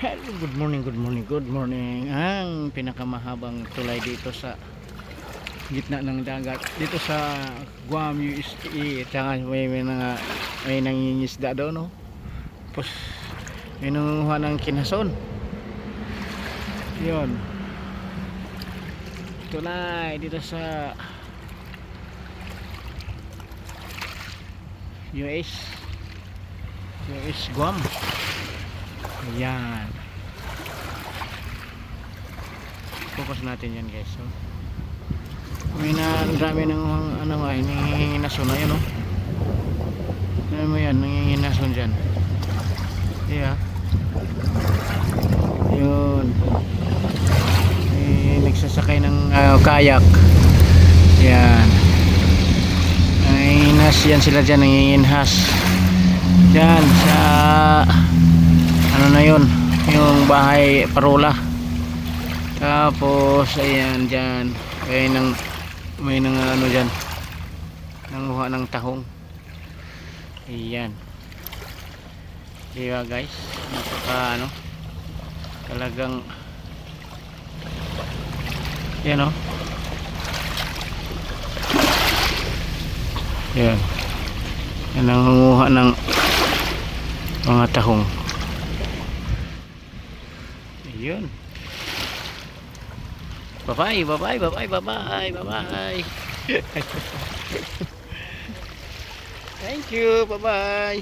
Hello, good morning, good morning, good morning. Ang pinakamahabang tulay dito sa gitna ng dagat. Dito sa Guam, UST. Tsaka may, may, mga, may nangingisda doon, no? Tapos, may nangunguha ng kinason. Yun. Tulay dito sa US. US Guam. Ayan. Focus natin yan guys. So, may na, ang dami ng ano nga, hinginason na yun oh. Ano mo yan, nanginginason dyan. Yeah. Yun. May nagsasakay ng ah, kayak. Yan. Nanginginas yan sila dyan, nanginginhas. Dyan sa yun yung bahay parola. Tapos ayan dyan. May nang may nang ano dyan. Nanguha ng tahong. Ayan. Diba guys? Napaka ano talagang yan o yan yan ang nanguha ng mga tahong Ayun. Bye-bye, bye-bye, bye-bye, bye-bye, bye-bye. Thank you, bye-bye.